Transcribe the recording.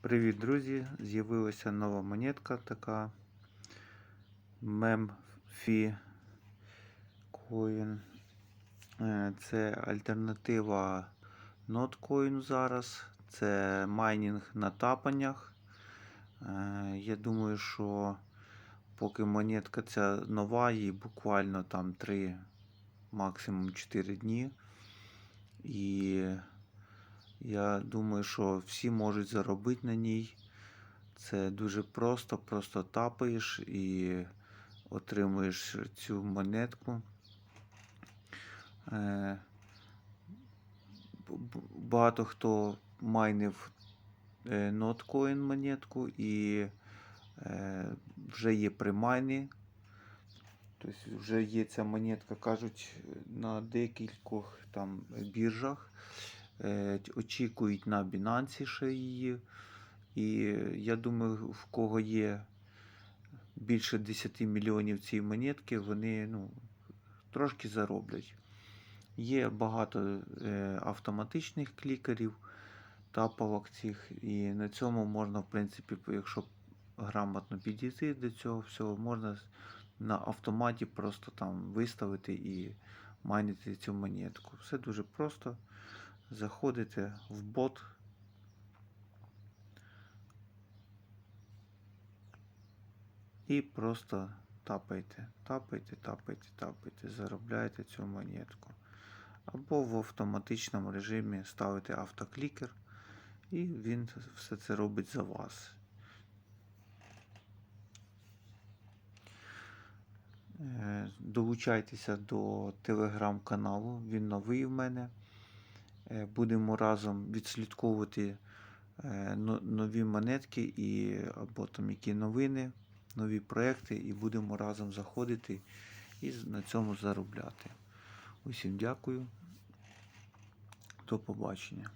Привіт, друзі! З'явилася нова монетка така Memfi Coin. Е, Це альтернатива Notcoin зараз. Це майнінг на тапаннях. Е, Я думаю, що поки монетка ця нова, їй буквально там 3, максимум 4 дні. І я думаю, що всі можуть заробити на ній. Це дуже просто, просто тапаєш і отримуєш цю монетку. Е, Багато хто майнив е, Notcoin монетку і е, вже є примайни. Тобто вже є ця монетка, кажуть, на декількох там біржах. Е, очікують на Binance ще її. І я думаю, в кого є більше 10 мільйонів цієї монетки, вони ну, трошки зароблять. Є багато е, автоматичних клікерів, тапалок цих, і на цьому можна, в принципі, якщо грамотно підійти до цього всього, можна на автоматі просто там виставити і майнити цю монетку. Все дуже просто. Заходите в бот. І просто тапайте, тапайте, тапайте, тапайте, заробляєте цю монетку. Або в автоматичному режимі ставите автоклікер, і він все це робить за вас. Е, Долучайтеся до телеграм-каналу, він новий в мене. Е, Будемо разом відслідковувати е, нові монетки і або там які новини, нові проекти, і будемо разом заходити і на цьому заробляти. Усім дякую. До побачення.